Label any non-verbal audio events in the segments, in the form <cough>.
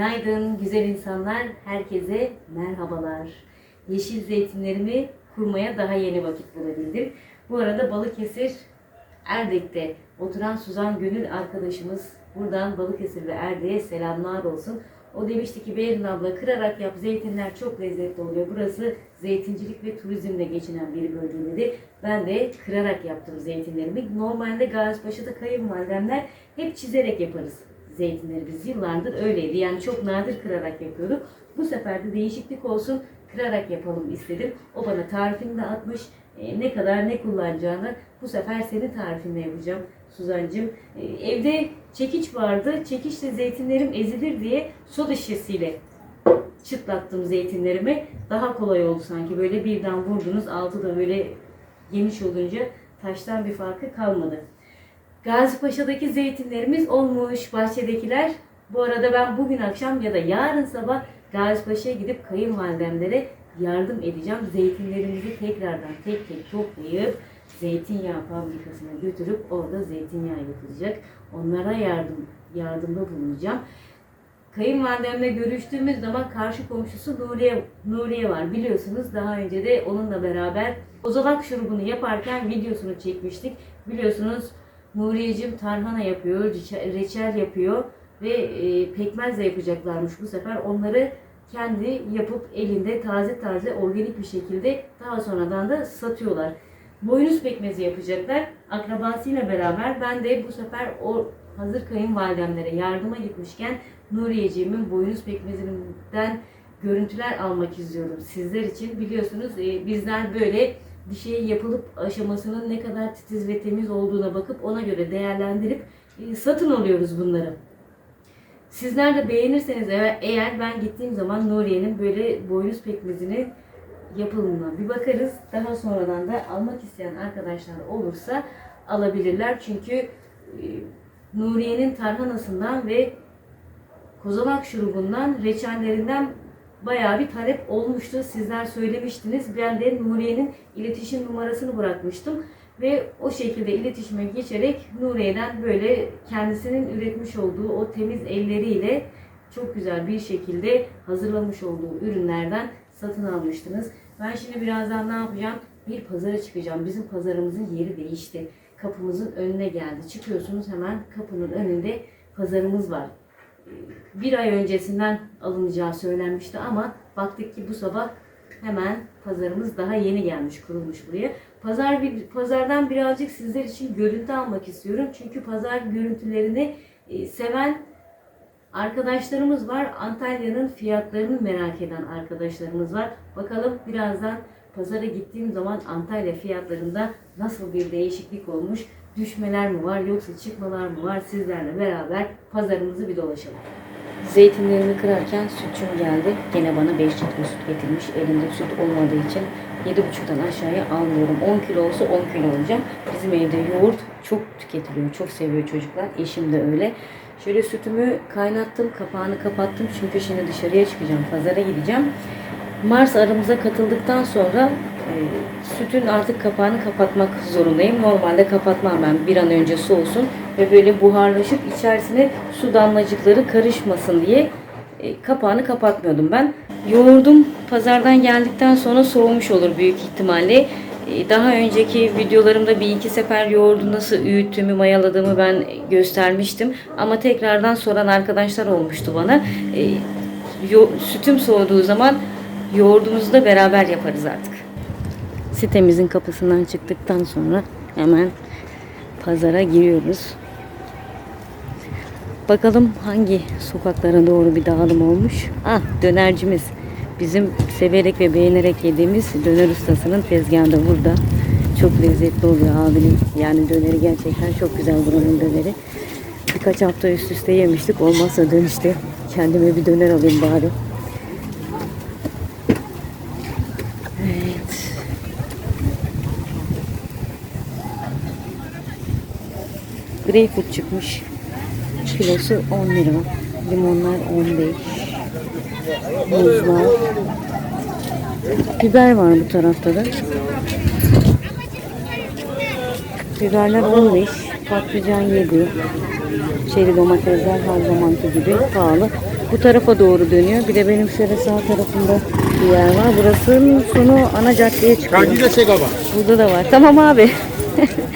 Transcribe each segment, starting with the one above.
Günaydın güzel insanlar, herkese merhabalar. Yeşil zeytinlerimi kurmaya daha yeni vakit bulabildim. Bu arada Balıkesir Erdek'te oturan Suzan Gönül arkadaşımız buradan Balıkesir ve Erdek'e selamlar olsun. O demişti ki Berin abla kırarak yap zeytinler çok lezzetli oluyor. Burası zeytincilik ve turizmle geçinen bir bölge dedi. Ben de kırarak yaptım zeytinlerimi. Normalde Gazipaşa'da kayınvalidemler hep çizerek yaparız zeytinleri biz yıllardır öyleydi. Yani çok nadir kırarak yapıyorduk. Bu sefer de değişiklik olsun kırarak yapalım istedim. O bana tarifini de atmış. E, ne kadar ne kullanacağını bu sefer senin tarifinle yapacağım Suzancığım. E, evde çekiç vardı. Çekiçle zeytinlerim ezilir diye soda şişesiyle çıtlattım zeytinlerimi. Daha kolay oldu sanki. Böyle birden vurdunuz. Altı da böyle geniş olunca taştan bir farkı kalmadı. Gazipaşa'daki zeytinlerimiz olmuş bahçedekiler. Bu arada ben bugün akşam ya da yarın sabah Gazipaşa'ya gidip kayınvalidemlere yardım edeceğim. Zeytinlerimizi tekrardan tek tek toplayıp zeytinyağı fabrikasına götürüp orada zeytinyağı yapılacak. Onlara yardım yardımda bulunacağım. Kayınvalidemle görüştüğümüz zaman karşı komşusu Nuriye, Nuriye var. Biliyorsunuz daha önce de onunla beraber ozalak şurubunu yaparken videosunu çekmiştik. Biliyorsunuz Nuriyeciğim tarhana yapıyor, reçel- yapıyor ve e, pekmez de yapacaklarmış bu sefer. Onları kendi yapıp elinde taze taze organik bir şekilde daha sonradan da satıyorlar. Boynuz pekmezi yapacaklar. Akrabasıyla beraber ben de bu sefer o hazır kayınvalidemlere yardıma gitmişken Nuriyeciğimin boynuz pekmezinden görüntüler almak istiyorum sizler için. Biliyorsunuz e, bizler böyle bir şey yapılıp aşamasının ne kadar titiz ve temiz olduğuna bakıp ona göre değerlendirip e, satın alıyoruz bunları. Sizler de beğenirseniz eğer, eğer ben gittiğim zaman Nuriye'nin böyle boynuz pekmezini yapılımına bir bakarız. Daha sonradan da almak isteyen arkadaşlar olursa alabilirler. Çünkü e, Nuriye'nin tarhanasından ve kozalak şurubundan, reçellerinden bayağı bir talep olmuştu. Sizler söylemiştiniz. Ben de Nuriye'nin iletişim numarasını bırakmıştım. Ve o şekilde iletişime geçerek Nuriye'den böyle kendisinin üretmiş olduğu o temiz elleriyle çok güzel bir şekilde hazırlamış olduğu ürünlerden satın almıştınız. Ben şimdi birazdan ne yapacağım? Bir pazara çıkacağım. Bizim pazarımızın yeri değişti. Kapımızın önüne geldi. Çıkıyorsunuz hemen kapının önünde pazarımız var bir ay öncesinden alınacağı söylenmişti ama baktık ki bu sabah hemen pazarımız daha yeni gelmiş, kurulmuş buraya. Pazar bir pazardan birazcık sizler için görüntü almak istiyorum. Çünkü pazar görüntülerini e, seven arkadaşlarımız var. Antalya'nın fiyatlarını merak eden arkadaşlarımız var. Bakalım birazdan pazara gittiğim zaman Antalya fiyatlarında nasıl bir değişiklik olmuş? Düşmeler mi var yoksa çıkmalar mı var? Sizlerle beraber pazarımızı bir dolaşalım. Zeytinlerimi kırarken sütçüm geldi. Gene bana 5 litre süt getirmiş. Elimde süt olmadığı için 7,5'tan aşağıya almıyorum. 10 kilo olsa 10 kilo alacağım. Bizim evde yoğurt çok tüketiliyor. Çok seviyor çocuklar. Eşim de öyle. Şöyle sütümü kaynattım. Kapağını kapattım. Çünkü şimdi dışarıya çıkacağım. Pazara gideceğim. Mars aramıza katıldıktan sonra sütün artık kapağını kapatmak zorundayım. Normalde kapatmam ben bir an önce soğusun ve böyle buharlaşıp içerisine su damlacıkları karışmasın diye e, kapağını kapatmıyordum ben. Yoğurdum pazardan geldikten sonra soğumuş olur büyük ihtimalle. E, Daha önceki videolarımda bir iki sefer yoğurdu nasıl öğüttüğümü, mayaladığımı ben göstermiştim. Ama tekrardan soran arkadaşlar olmuştu bana. E, sütüm soğuduğu zaman yoğurdumuzu da beraber yaparız artık. Sitemizin kapısından çıktıktan sonra hemen pazara giriyoruz. Bakalım hangi sokaklara doğru bir dağılım olmuş. Ah dönercimiz. Bizim severek ve beğenerek yediğimiz döner ustasının tezgahı da burada. Çok lezzetli oluyor abinin. Yani döneri gerçekten çok güzel buranın döneri. Birkaç hafta üst üste yemiştik. Olmazsa dönüşte kendime bir döner alayım bari. Greyfurt çıkmış. Kilosu 10 lira. Limonlar 15. Muzlar. Biber var bu tarafta da. Biberler 15. Patlıcan 7. Çeri domatesler her zamanki gibi pahalı. bu tarafa doğru dönüyor. Bir de benim şöyle sağ tarafımda bir yer var. Burasının sonu ana caddeye çıkıyor. Burada da var. Tamam abi. <laughs>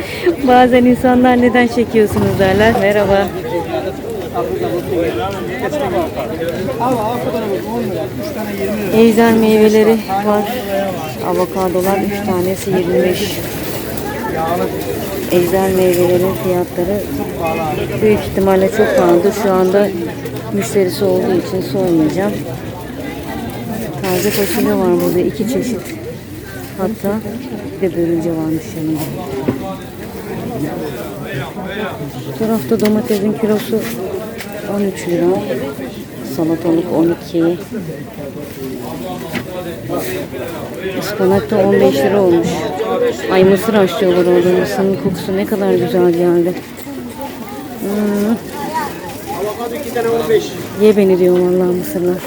Bazen insanlar neden çekiyorsunuz derler. Merhaba. Ejder meyveleri var. Avokadolar 3 tanesi 25. Ejder meyvelerin fiyatları büyük ihtimalle çok pahalı. Şu anda müşterisi olduğu için sormayacağım. Taze fasulye var burada iki çeşit. Hatta bir de börülce varmış yanında. Bu tarafta domatesin kilosu 13 lira. Salatalık 12. Ispanak da 15 lira olmuş. Ay mısır açıyorlar orada. Mısırın kokusu ne kadar güzel geldi. Hmm. Avokado 2 tane 15. Ye beni diyor vallahi mısırlar.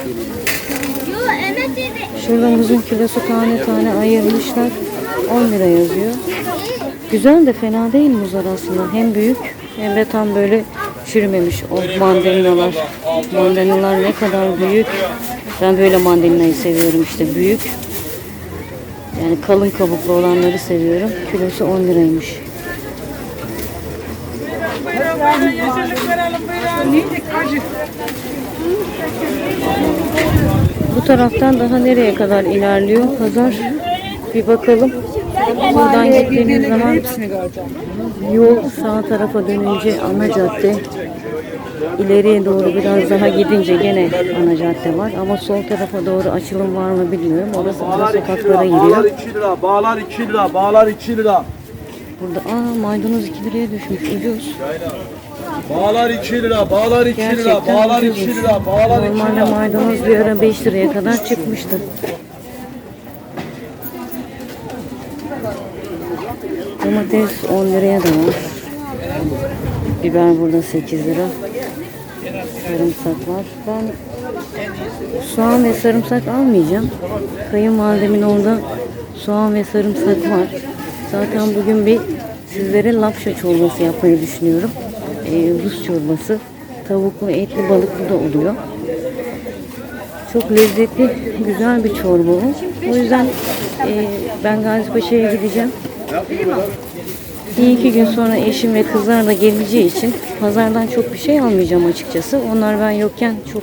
Şurada muzun kilosu tane tane ayırmışlar. 10 lira yazıyor. Güzel de fena değil muzlar aslında. Hem büyük hem de tam böyle çürümemiş o mandalinalar. Mandalinalar ne kadar büyük. Ben böyle mandalinayı seviyorum işte büyük. Yani kalın kabuklu olanları seviyorum. Kilosu 10 liraymış. Bu taraftan daha nereye kadar ilerliyor pazar? Bir bakalım. Buradan gittiğimiz zaman yol sağ tarafa dönünce ana cadde. İleriye doğru biraz daha gidince gene ana cadde var. Ama sol tarafa doğru açılım var mı bilmiyorum. Orası Bağlar 2 sokaklara lira, bağlar giriyor. 2 lira, bağlar 2 lira, bağlar 2 lira. Burada aa maydanoz 2 liraya düşmüş ucuz. Bağlar 2 lira, bağlar 2 lira, bağlar 2 ucuzmuş. lira, bağlar 2 Normalde lira. maydanoz bir ara 5 liraya kadar çıkmıştı. Domates 10 liraya da var. Biber burada 8 lira. Sarımsak var. Ben soğan ve sarımsak almayacağım. Kayınvalidemin orada soğan ve sarımsak var. Zaten bugün bir sizlere lapşa çorbası yapmayı düşünüyorum. Ee, Rus çorbası. Tavuklu, etli, balıklı da oluyor. Çok lezzetli, güzel bir çorba bu. O yüzden e, ben Gazipaşa'ya gideceğim. Bir iki gün sonra eşim ve kızlar da geleceği için pazardan çok bir şey almayacağım açıkçası. Onlar ben yokken çok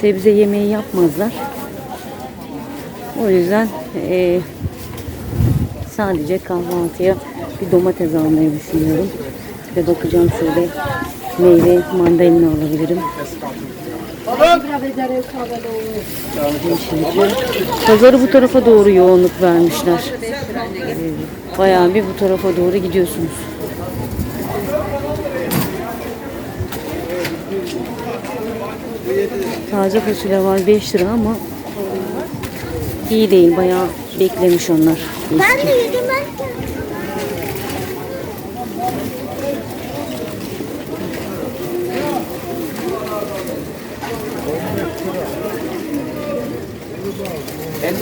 sebze yemeği yapmazlar. O yüzden e, sadece kahvaltıya bir domates almayı düşünüyorum. Ve bakacağım şöyle meyve, mandalina alabilirim. Pazarı bu tarafa doğru yoğunluk vermişler. Bayağı bir bu tarafa doğru gidiyorsunuz. Taze fasulye var 5 lira ama iyi değil. Bayağı beklemiş onlar. Ben de yedim ben.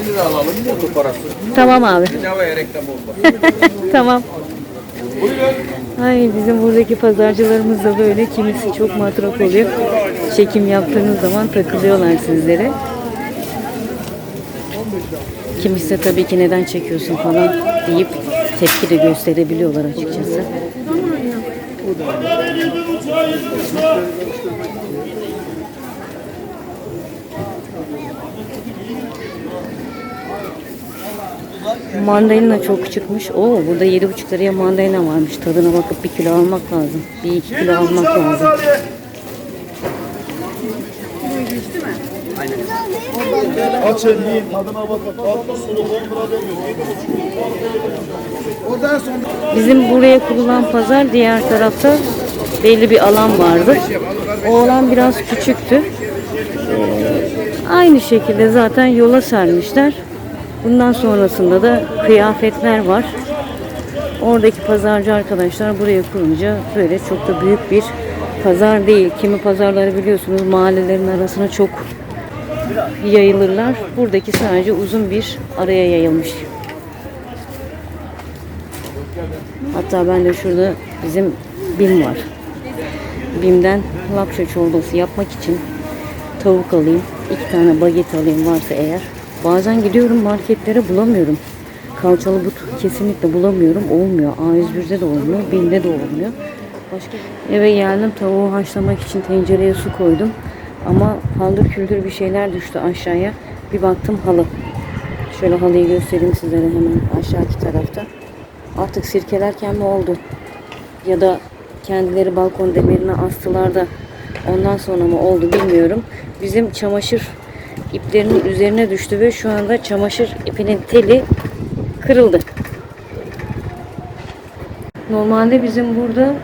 Lira alalım motor parası. Tamam abi. Bedavaya reklam olmaz. <laughs> tamam. Ay bizim buradaki pazarcılarımız da böyle kimisi çok matrap oluyor. Çekim yaptığınız zaman takılıyorlar sizlere. Kimisi de tabii ki neden çekiyorsun falan deyip tepki de gösterebiliyorlar açıkçası. Mandalina çok çıkmış. Oo burada 7,5 liraya mandalina varmış. Tadına bakıp bir kilo almak lazım. Bir iki kilo almak lazım. Aç elini, tadına bakın. Tatlı sulu 10 lira demiyor. Oradan sonra Bizim buraya kurulan pazar diğer tarafta belli bir alan vardı. O alan biraz küçüktü. Aynı şekilde zaten yola sermişler. Bundan sonrasında da kıyafetler var. Oradaki pazarcı arkadaşlar buraya kurunca böyle çok da büyük bir pazar değil. Kimi pazarları biliyorsunuz mahallelerin arasına çok yayılırlar. Buradaki sadece uzun bir araya yayılmış. Hatta ben de şurada bizim BİM var. BİM'den lapça çorbası yapmak için tavuk alayım. iki tane baget alayım varsa eğer. Bazen gidiyorum marketlere bulamıyorum. Kalçalı but kesinlikle bulamıyorum. Olmuyor. A101'de de olmuyor. BİM'de de olmuyor. Başka Eve geldim tavuğu haşlamak için tencereye su koydum. Ama paldır küldür bir şeyler düştü aşağıya. Bir baktım halı. Şöyle halıyı göstereyim sizlere hemen aşağıki tarafta. Artık sirkelerken mi oldu? Ya da kendileri balkon demirine astılar da ondan sonra mı oldu bilmiyorum. Bizim çamaşır iplerinin üzerine düştü ve şu anda çamaşır ipinin teli kırıldı. Normalde bizim burada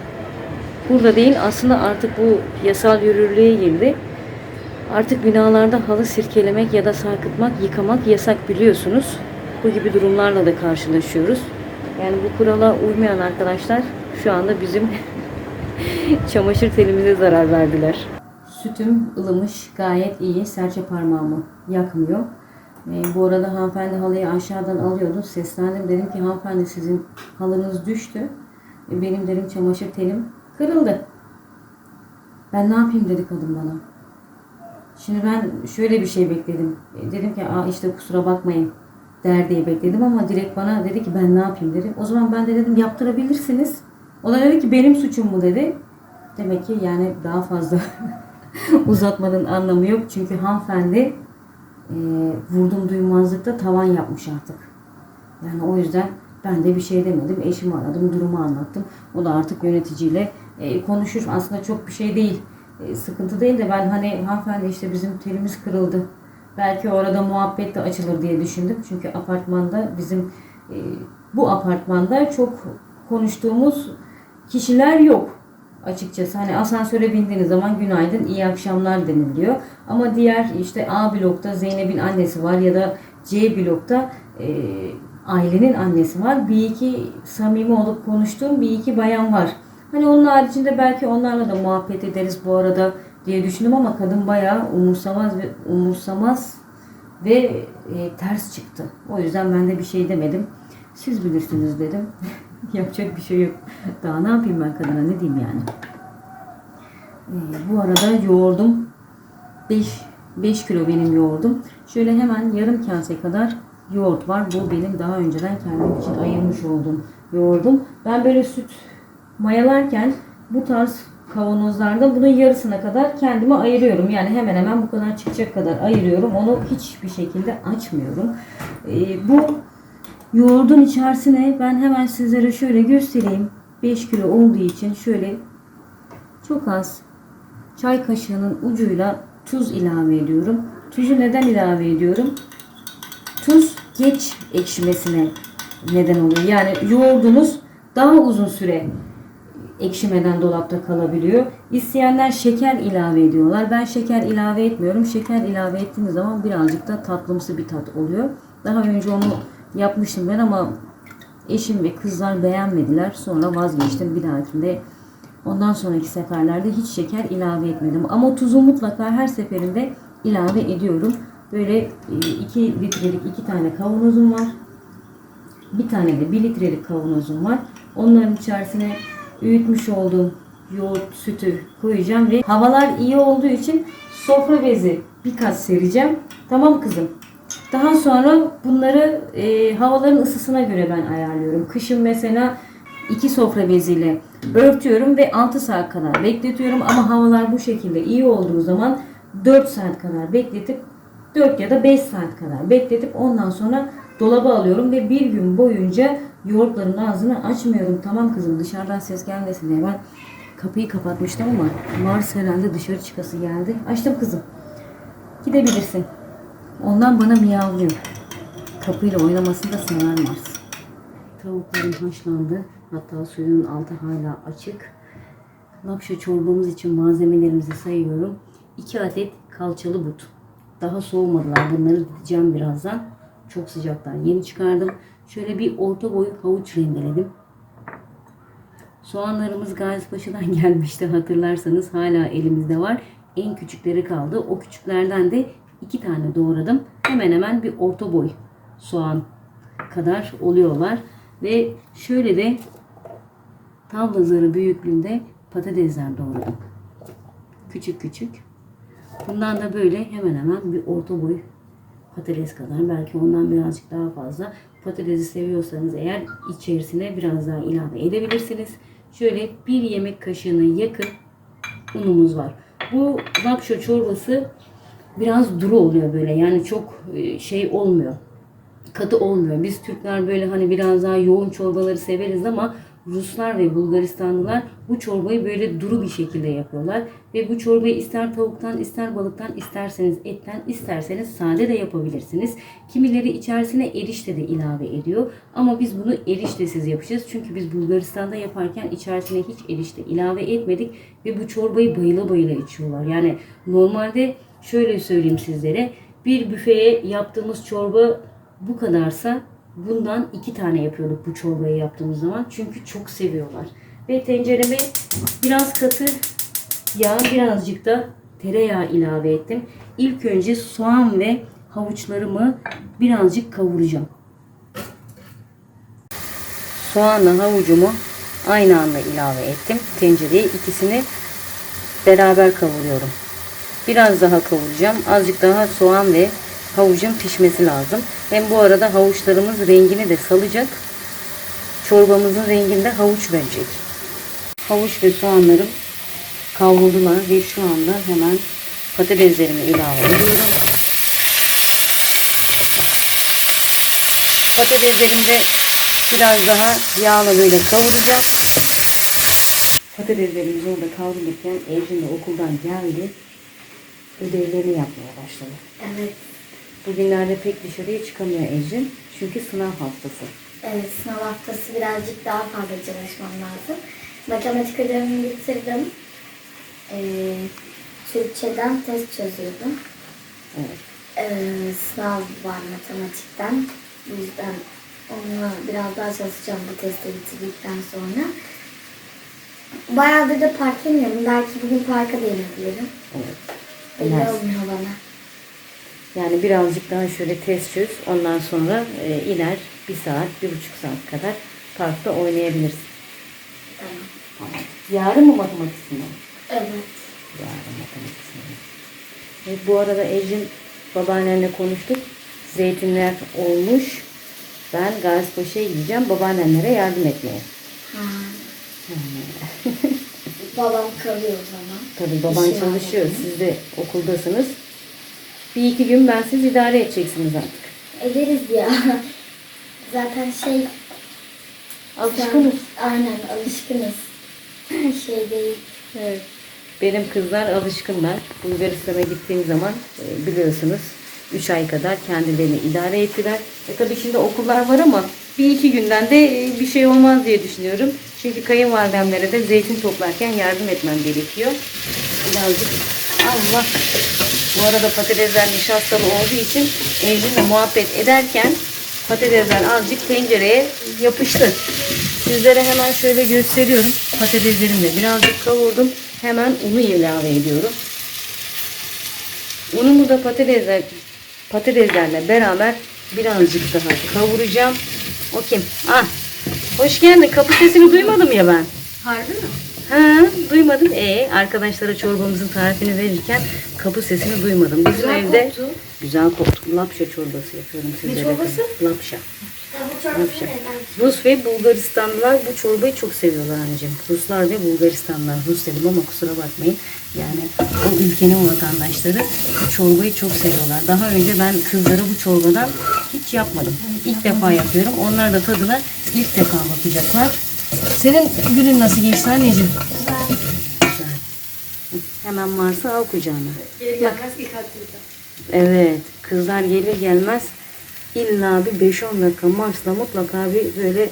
burada değil aslında artık bu yasal yürürlüğe girdi. Artık binalarda halı sirkelemek ya da sarkıtmak, yıkamak yasak biliyorsunuz. Bu gibi durumlarla da karşılaşıyoruz. Yani bu kurala uymayan arkadaşlar şu anda bizim <laughs> çamaşır telimize zarar verdiler. Sütüm ılımış, gayet iyi. Serçe parmağımı yakmıyor. Ee, bu arada hanımefendi halıyı aşağıdan alıyordu. Seslendim dedim ki hanımefendi sizin halınız düştü. E, benim dedim çamaşır telim kırıldı. Ben ne yapayım dedi kadın bana. Şimdi ben şöyle bir şey bekledim. E, Dedim ki Aa işte kusura bakmayın der diye bekledim ama direkt bana dedi ki ben ne yapayım dedi. O zaman ben de dedim yaptırabilirsiniz. O da dedi ki benim suçum mu dedi. Demek ki yani daha fazla <laughs> <laughs> uzatmanın anlamı yok. Çünkü hanımefendi e, vurdum duymazlıkta tavan yapmış artık. Yani o yüzden ben de bir şey demedim. Eşimi aradım, durumu anlattım. O da artık yöneticiyle e, konuşur. Aslında çok bir şey değil. E, sıkıntı değil de ben hani hanımefendi işte bizim telimiz kırıldı. Belki orada muhabbet de açılır diye düşündüm. Çünkü apartmanda bizim e, bu apartmanda çok konuştuğumuz kişiler yok açıkçası. Hani asansöre bindiğiniz zaman günaydın, iyi akşamlar deniliyor. Ama diğer işte A blokta Zeynep'in annesi var ya da C blokta e, ailenin annesi var. Bir iki samimi olup konuştuğum bir iki bayan var. Hani onun haricinde belki onlarla da muhabbet ederiz bu arada diye düşündüm ama kadın bayağı umursamaz ve umursamaz ve e, ters çıktı. O yüzden ben de bir şey demedim. Siz bilirsiniz dedim. <laughs> <laughs> Yapacak bir şey yok. Daha ne yapayım ben kadına ne diyeyim yani. E, bu arada yoğurdum 5 5 kilo benim yoğurdum. Şöyle hemen yarım kase kadar yoğurt var. Bu benim daha önceden kendim için ayırmış olduğum yoğurdum. Ben böyle süt mayalarken bu tarz kavanozlarda bunun yarısına kadar kendime ayırıyorum. Yani hemen hemen bu kadar çıkacak kadar ayırıyorum. Onu hiçbir şekilde açmıyorum. Ee, bu yoğurdun içerisine ben hemen sizlere şöyle göstereyim. 5 kilo olduğu için şöyle çok az çay kaşığının ucuyla tuz ilave ediyorum. Tuzu neden ilave ediyorum? Tuz geç ekşimesine neden oluyor. Yani yoğurdunuz daha uzun süre ekşimeden dolapta kalabiliyor. İsteyenler şeker ilave ediyorlar. Ben şeker ilave etmiyorum. Şeker ilave ettiğiniz zaman birazcık da tatlımsı bir tat oluyor. Daha önce onu yapmıştım ben ama eşim ve kızlar beğenmediler. Sonra vazgeçtim. Bir dahakinde ondan sonraki seferlerde hiç şeker ilave etmedim. Ama tuzu mutlaka her seferinde ilave ediyorum. Böyle 2 litrelik 2 tane kavanozum var. Bir tane de 1 litrelik kavanozum var. Onların içerisine öğütmüş olduğum yoğurt sütü koyacağım ve havalar iyi olduğu için sofra bezi birkaç sereceğim. Tamam kızım. Daha sonra bunları e, havaların ısısına göre ben ayarlıyorum. Kışın mesela iki sofra beziyle örtüyorum ve 6 saat kadar bekletiyorum. Ama havalar bu şekilde iyi olduğu zaman 4 saat kadar bekletip 4 ya da 5 saat kadar bekletip ondan sonra dolaba alıyorum ve bir gün boyunca yoğurtların ağzını açmıyorum. Tamam kızım dışarıdan ses gelmesin diye ben kapıyı kapatmıştım ama Mars herhalde dışarı çıkası geldi. Açtım kızım. Gidebilirsin. Ondan bana miyavlıyor. Kapıyla oynamasını da sever Mars. Tavuklarım haşlandı. Hatta suyun altı hala açık. Lapşa çorbamız için malzemelerimizi sayıyorum. 2 adet kalçalı but. Daha soğumadılar. Bunları dideceğim birazdan. Çok sıcaklar. Yeni çıkardım. Şöyle bir orta boy havuç rendeledim. Soğanlarımız Gazipaşa'dan <laughs> gelmişti hatırlarsanız hala elimizde var. En küçükleri kaldı. O küçüklerden de iki tane doğradım. Hemen hemen bir orta boy soğan kadar oluyorlar. Ve şöyle de tavla zarı büyüklüğünde patatesler doğradım. Küçük küçük. Bundan da böyle hemen hemen bir orta boy patates kadar belki ondan birazcık daha fazla. Patatesi seviyorsanız eğer içerisine biraz daha ilave edebilirsiniz. Şöyle bir yemek kaşığına yakın unumuz var. Bu lapşa çorbası biraz duru oluyor böyle yani çok e, şey olmuyor. Katı olmuyor. Biz Türkler böyle hani biraz daha yoğun çorbaları severiz ama Ruslar ve Bulgaristanlılar bu çorbayı böyle duru bir şekilde yapıyorlar. Ve bu çorbayı ister tavuktan, ister balıktan, isterseniz etten, isterseniz sade de yapabilirsiniz. Kimileri içerisine erişte de ilave ediyor. Ama biz bunu eriştesiz yapacağız. Çünkü biz Bulgaristan'da yaparken içerisine hiç erişte ilave etmedik. Ve bu çorbayı bayıla bayıla içiyorlar. Yani normalde şöyle söyleyeyim sizlere. Bir büfeye yaptığımız çorba bu kadarsa bundan iki tane yapıyorduk bu çorbayı yaptığımız zaman. Çünkü çok seviyorlar. Ve tencereme biraz katı yağ birazcık da tereyağı ilave ettim. İlk önce soğan ve havuçlarımı birazcık kavuracağım. Soğanla havucumu aynı anda ilave ettim. Tencereye ikisini beraber kavuruyorum. Biraz daha kavuracağım. Azıcık daha soğan ve havucun pişmesi lazım. Hem bu arada havuçlarımız rengini de salacak. Çorbamızın renginde havuç verecek. Havuç ve soğanlarım kavruldular ve şu anda hemen patateslerimi ilave ediyorum. Patateslerimi de biraz daha yağla böyle kavuracağım. Patateslerimiz orada kavrulurken Ecrin de okuldan geldi. Ödevlerini yapmaya başladı. Evet. Bugünlerde pek dışarıya çıkamıyor Ecrin. Çünkü sınav haftası. Evet, sınav haftası birazcık daha fazla çalışmam lazım. Matematik ödevimi bitirdim. Ee, Türkçeden test çözüyordum. Evet. Ee, sınav var matematikten. Bu yüzden onunla biraz daha çalışacağım bu testi bitirdikten sonra. Bayağıdır da park inmiyorum. Belki bugün parka da inebilirim. Evet. Bana. Yani birazcık daha şöyle test çöz. Ondan sonra e, iner bir saat, bir buçuk saat kadar parkta oynayabilirsin. Tamam. Yarın mı matematik sınavı? Evet. Yarın matematik sınavı. Evet, bu arada Ecrin babaannenle konuştuk. Zeytinler olmuş. Ben Gazipaşa'ya gideceğim babaannenlere yardım etmeye. Ha. <laughs> Babam kalıyor o zaman. Tabii baban İşi var çalışıyor. babanın. Siz de okuldasınız. Bir iki gün ben siz idare edeceksiniz artık. Ederiz ya. <laughs> Zaten şey... Alışkınız. Aynen alışkınız. <laughs> şey değil. Evet. Benim kızlar alışkınlar. Bulgaristan'a gittiğim zaman e, biliyorsunuz 3 ay kadar kendilerini idare ettiler. E tabii şimdi okullar var ama bir iki günden de e, bir şey olmaz diye düşünüyorum. Çünkü kayınvalidemlere de zeytin toplarken yardım etmem gerekiyor. Birazcık Allah. Bu arada patatesler nişastalı olduğu için Ecrin'le muhabbet ederken patatesler azıcık tencereye yapıştı. Sizlere hemen şöyle gösteriyorum. Patateslerimi de birazcık kavurdum. Hemen unu ilave ediyorum. Unumu da patatesler, patateslerle beraber birazcık daha kavuracağım. O kim? Ah, hoş geldin. Kapı sesini duymadım ya ben. Harbi mi? Ha, duymadım. E arkadaşlara çorbamızın tarifini verirken kapı sesini duymadım. Bizim Güzel evde koktu. güzel koktu. Lapşa çorbası yapıyorum sizlere. çorbası? Lapşa. Rus ve Bulgaristanlılar bu çorbayı çok seviyorlar anneciğim. Ruslar ve Bulgaristanlılar. Rus dedim ama kusura bakmayın. Yani o ülkenin vatandaşları bu çorbayı çok seviyorlar. Daha önce ben kızlara bu çorbadan hiç yapmadım. İlk defa yapıyorum. Onlar da tadına ilk defa bakacaklar. Senin günün nasıl geçti anneciğim? Güzel. Hı, Hemen varsa al kucağına. gelmez ilk aktivite. Evet. Kızlar gelir gelmez illa bir 5-10 dakika Mars'la mutlaka bir böyle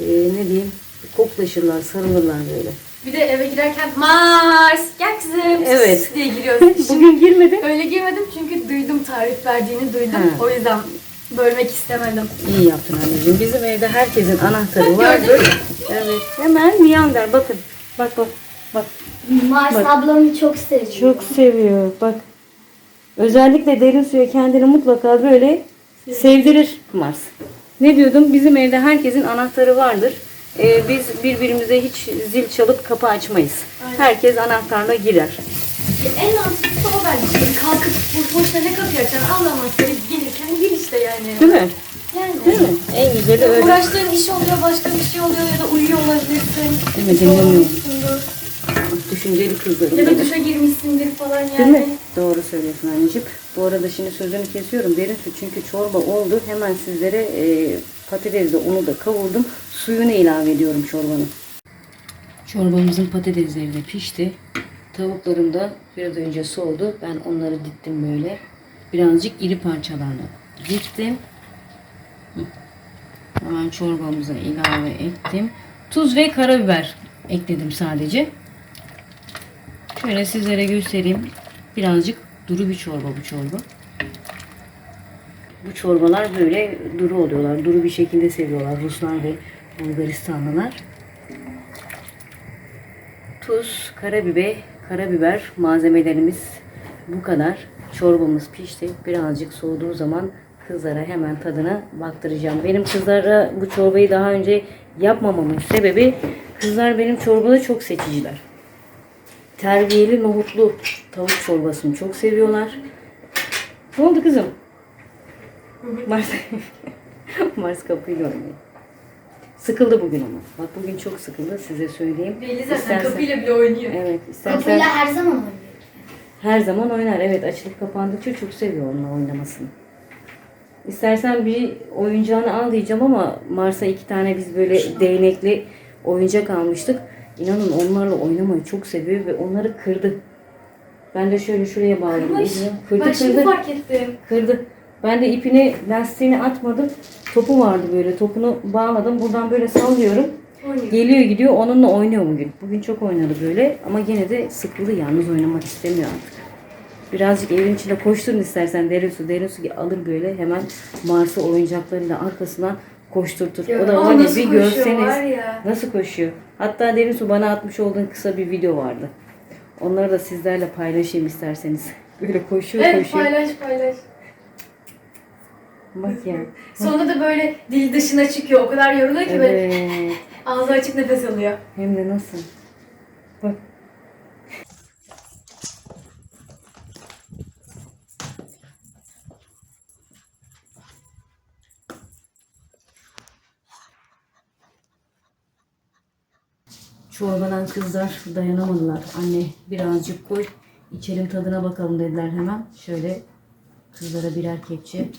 e, ne diyeyim koklaşırlar, sarılırlar böyle. Bir de eve girerken Mars gel kızım Evet. diye giriyoruz. <laughs> Bugün girmedi. öyle girmedim çünkü duydum tarif verdiğini duydum. Ha. O yüzden bölmek istemedim. İyi yaptın anneciğim. Bizim evde herkesin anahtarı vardır. Evet. Hemen Miyander bakın. Bak bak. Bak. Mars Bak. ablamı çok seviyor. Çok seviyor. Bak. Özellikle derin suya kendini mutlaka böyle sevdirir Mars. Ne diyordum? Bizim evde herkesin anahtarı vardır. Ee, biz birbirimize hiç zil çalıp kapı açmayız. Herkes anahtarla girer. En mantıklısı o bence. Kalkıp bu boşuna ne katacaksın? Anlamazsa gelirken gel işte yani. Değil mi? Yani. Değil mi? En güzeli öyle. Uğraştığın iş oluyor, başka bir şey oluyor ya da uyuyor olabilirsin. Değil mi? Dinlemiyorum. Düşünceli kızlarım. Ya da benim. duşa girmişsindir falan yani. Değil mi? Doğru söylüyorsun anneciğim. Bu arada şimdi sözünü kesiyorum. Derin su çünkü çorba oldu. Hemen sizlere e, patatesle unu da kavurdum. Suyunu ilave ediyorum çorbanın. Çorbamızın patatesleri de pişti. Tavuklarım da biraz önce soğudu. Ben onları dittim böyle. Birazcık iri parçalarla dittim. Hemen çorbamıza ilave ettim. Tuz ve karabiber ekledim sadece. Şöyle sizlere göstereyim. Birazcık duru bir çorba bu çorba. Bu çorbalar böyle duru oluyorlar. Duru bir şekilde seviyorlar Ruslar ve Bulgaristanlılar. Tuz, karabiber, karabiber malzemelerimiz bu kadar. Çorbamız pişti. Birazcık soğuduğu zaman kızlara hemen tadına baktıracağım. Benim kızlara bu çorbayı daha önce yapmamamın sebebi kızlar benim çorbada çok seçiciler. Terbiyeli nohutlu tavuk çorbasını çok seviyorlar. Ne oldu kızım? Mars, <laughs> Mars kapıyla oynuyor. Sıkıldı bugün ama. Bak bugün çok sıkıldı size söyleyeyim. Belli zaten İstersen- kapıyla bile oynuyor. Evet istersen Kapıyla her zaman oynuyor. her zaman oynar. Evet açılıp kapandıkça çok seviyor onunla oynamasını. İstersen bir oyuncağını al diyeceğim ama Mars'a iki tane biz böyle değnekli oyuncak almıştık. İnanın onlarla oynamayı çok seviyor ve onları kırdı. Ben de şöyle şuraya bağladım. Kırmış. Kırdı ben şimdi kırdı. fark ettim. Kırdı. Ben de ipini, lastiğini atmadım. Topu vardı böyle. Topunu bağladım. Buradan böyle sallıyorum. Oynuyor. Geliyor gidiyor. Onunla oynuyor bugün. Bugün çok oynadı böyle. Ama gene de sıkıldı. Yalnız oynamak istemiyor artık. Birazcık evin içinde koşturun istersen derin su. Derin su alır böyle hemen Mars'ı oyuncaklarıyla arkasından koşturtur. Ya, o da ya nasıl bir görseniz nasıl koşuyor. Hatta derin su bana atmış olduğun kısa bir video vardı. Onları da sizlerle paylaşayım isterseniz. <laughs> Böyle koşuyor Evet koşuyor. paylaş paylaş. Bak ya. <laughs> Sonunda da böyle dil dışına çıkıyor. O kadar yoruluyor ki böyle Evet. ağzı açık nefes alıyor. Hem de nasıl? Çorbadan kızlar dayanamadılar. Anne birazcık koy. içelim tadına bakalım dediler hemen. Şöyle kızlara birer kepçe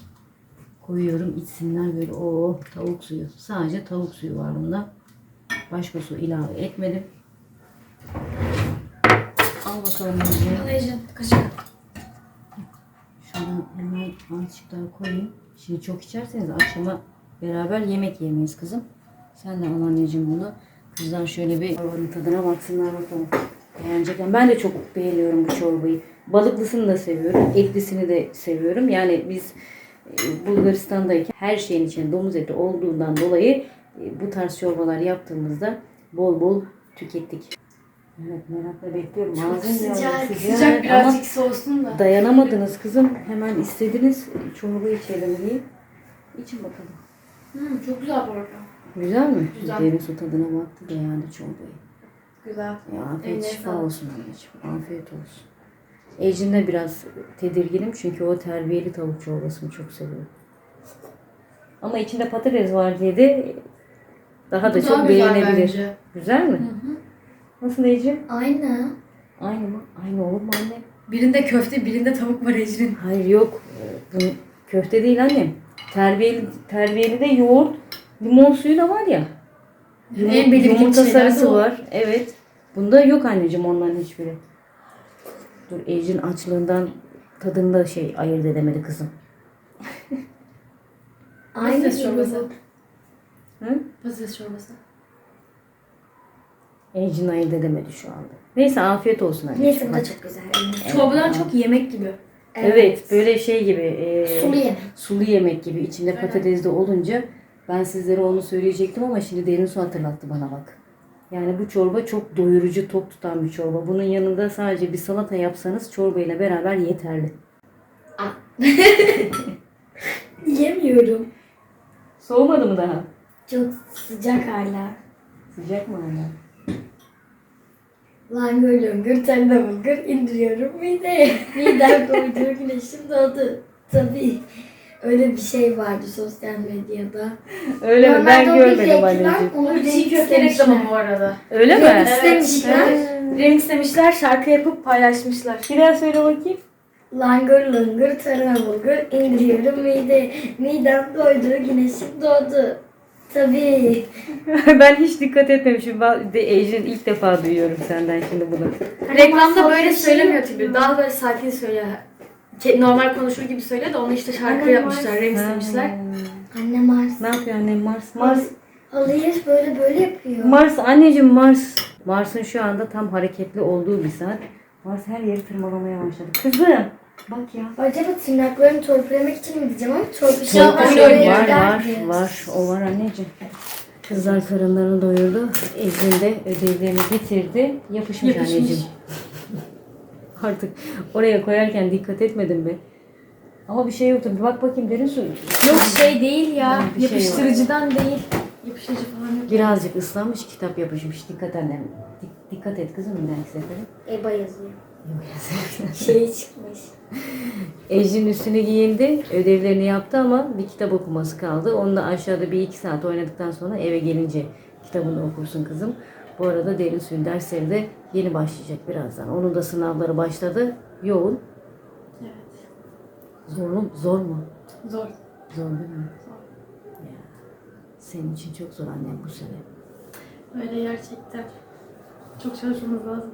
koyuyorum. içsinler böyle o tavuk suyu. Sadece tavuk suyu var bunda. Başka su ilave etmedim. Al bakalım Ece. Yalayacağım. Kaşık. Şuradan hemen azıcık daha koyayım. Şimdi çok içerseniz akşama beraber yemek yemeyiz kızım. Sen de al anneciğim bunu. Kızlar şöyle bir çorbanın tadına baksınlar bakalım. Beğenecekler. Ben de çok beğeniyorum bu çorbayı. Balıklısını da seviyorum. Etlisini de seviyorum. Yani biz e, Bulgaristan'dayken her şeyin içinde domuz eti olduğundan dolayı e, bu tarz çorbalar yaptığımızda bol bol tükettik. Evet merakla bekliyorum. Ağzım sıcak. yanıyor, Sıcak ama- birazcık soğusun da. Dayanamadınız kızım. Hemen istediniz çorba içelim diye. İçin bakalım. Hmm, çok güzel bu arada. Güzel mi? Güzel. Derin su tadına baktı da yani çorbayı. Güzel. Ya afiyet Eline şifa sağlık. olsun anneciğim. Afiyet olsun. Ecrin de biraz tedirginim çünkü o terbiyeli tavuk çorbasını çok seviyor. Ama içinde patates var diye de daha da Bu çok güzel beğenebilir. bence. Güzel mi? Nasıl Ecrin? Aynı. Aynı mı? Aynı olur mu anne? Birinde köfte, birinde tavuk var Ecrin. Hayır yok. Ee, Bu köfte değil annem. Terbiyeli, terbiyeli de yoğurt, limon suyu da var ya. Yum- En belirgin yumurta sarısı o. var. Evet. Bunda yok anneciğim onların hiçbiri. Dur Ecrin açlığından tadında şey ayırt edemedi kızım. <laughs> Aynı Patates çorbası. Hı? Patates çorbası. Ecrin ayırt edemedi şu anda. Neyse afiyet olsun anneciğim. Neyse bu da çok güzel. Çorbadan çok yemek gibi. Evet, böyle şey gibi. e, Sulu yemek. Sulu yemek gibi içinde patates de olunca ben sizlere onu söyleyecektim ama şimdi derin su hatırlattı bana bak. Yani bu çorba çok doyurucu, tok tutan bir çorba. Bunun yanında sadece bir salata yapsanız çorbayla beraber yeterli. <laughs> Yemiyorum. Soğumadı mı daha? Çok sıcak hala. Sıcak mı hala? Langır lungur telle bulgur indiriyorum mideye. <laughs> Midem doydu güneşim doğdu. Tabii öyle bir şey vardı sosyal medyada. Öyle mi? Ben bir görmedim anneciğim. onu çiğ remix köfte reklamı bu arada. Öyle mi? Remix demişler. Remixlemişler, şarkı yapıp paylaşmışlar. Bir daha söyle bakayım. Langır lungur telle bulgur indiriyorum mideye. Midem doydu güneşim doğdu. Tabii. <laughs> ben hiç dikkat etmemişim. Ejin ilk defa duyuyorum senden şimdi bunu. Reklamda böyle bir şey söylemiyor tabii. Daha böyle sakin söyle. Normal konuşur gibi söyle de onu işte şarkı Aynen, yapmışlar, Mars. remixlemişler. Anne Mars. Ne yapıyor annem Mars? Mars. Halıyı böyle böyle yapıyor. Mars anneciğim Mars. Mars'ın şu anda tam hareketli olduğu bir saat. Mars her yeri tırmalamaya başladı. Kızım bak ya. Acaba tırnaklarını torpilemek için mi diyeceğim ama torpil Torpil şöyle var var diye. var. O var anneciğim. Kızlar karınlarını doyurdu. Ejin de ödevlerini bitirdi. Yapışmış, Yapışmış. anneciğim. Artık oraya koyarken dikkat etmedim mi? Ama bir şey yoktu. Bir bak bakayım derin su. Yok şey değil ya. Bir şey yapıştırıcıdan değil. Yapıştırıcı falan yok. Birazcık ıslanmış kitap yapışmış. Dikkat annem. Dik- dikkat et kızım bir dahaki sefere. EBA yazıyor. Şey çıkmış. Ejin üstüne giyindi. Ödevlerini yaptı ama bir kitap okuması kaldı. Onu da aşağıda bir iki saat oynadıktan sonra eve gelince kitabını okursun kızım. Bu arada derin suyun dersleri de yeni başlayacak birazdan. Onun da sınavları başladı. Yoğun. Evet. Zor mu? Zor mu? Zor. Zor değil mi? Ya, senin için çok zor annem bu sene. Öyle gerçekten. Çok çalışmamız lazım.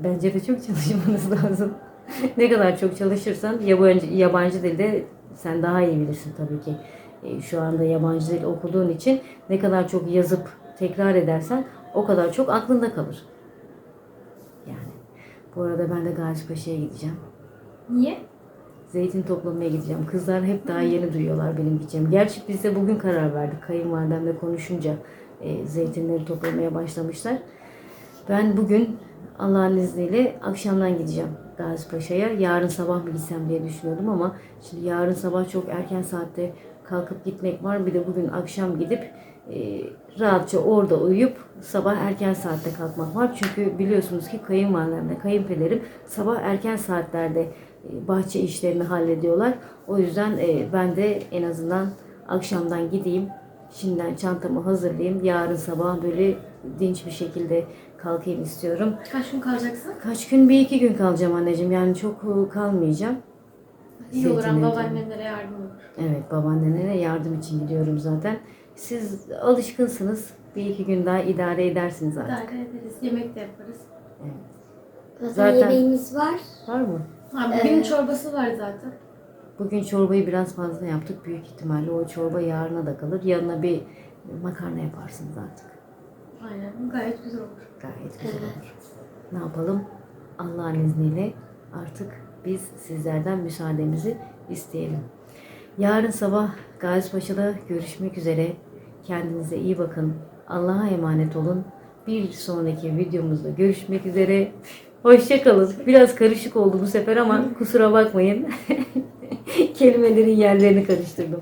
Bence de çok çalışmanız lazım. <laughs> ne kadar çok çalışırsan yabancı, yabancı dilde sen daha iyi bilirsin tabii ki. E, Şu anda yabancı dil okuduğun için ne kadar çok yazıp tekrar edersen o kadar çok aklında kalır. Yani bu arada ben de Gazi Paşa'ya gideceğim. Niye? Zeytin toplamaya gideceğim. Kızlar hep daha yeni duyuyorlar benim gideceğim. Gerçi biz de bugün karar verdik. Kayınvalidemle konuşunca e, zeytinleri toplamaya başlamışlar. Ben bugün Allah'ın izniyle akşamdan gideceğim Gazi Paşa'ya. Yarın sabah mı gitsem diye düşünüyordum ama şimdi yarın sabah çok erken saatte kalkıp gitmek var. Bir de bugün akşam gidip e, rahatça orada uyuyup sabah erken saatte kalkmak var. Çünkü biliyorsunuz ki kayınvalidemle kayınpederim sabah erken saatlerde e, bahçe işlerini hallediyorlar. O yüzden e, ben de en azından akşamdan gideyim. Şimdiden çantamı hazırlayayım. Yarın sabah böyle dinç bir şekilde kalkayım istiyorum. Kaç gün kalacaksın? Kaç gün? Bir iki gün kalacağım anneciğim. Yani çok e, kalmayacağım. İyi olur ama babaannenlere yardım olur. Evet babaannelere yardım için gidiyorum zaten. Siz alışkınsınız. Bir iki gün daha idare edersiniz artık. İdare ederiz. Yemek de yaparız. Zaten, Zaten- yemeğimiz var. Var mı? Ha, bugün çorbası var zaten. Bugün çorbayı biraz fazla yaptık. Büyük ihtimalle o çorba yarına da kalır. Yanına bir makarna yaparsınız artık. Aynen. Gayet güzel olur. Gayet güzel olur. Ne yapalım? Allah'ın izniyle artık biz sizlerden müsaademizi isteyelim. Yarın sabah Gazipaşa'da görüşmek üzere. Kendinize iyi bakın. Allah'a emanet olun. Bir sonraki videomuzda görüşmek üzere. Hoşçakalın. Biraz karışık oldu bu sefer ama kusura bakmayın. <laughs> Kelimelerin yerlerini karıştırdım.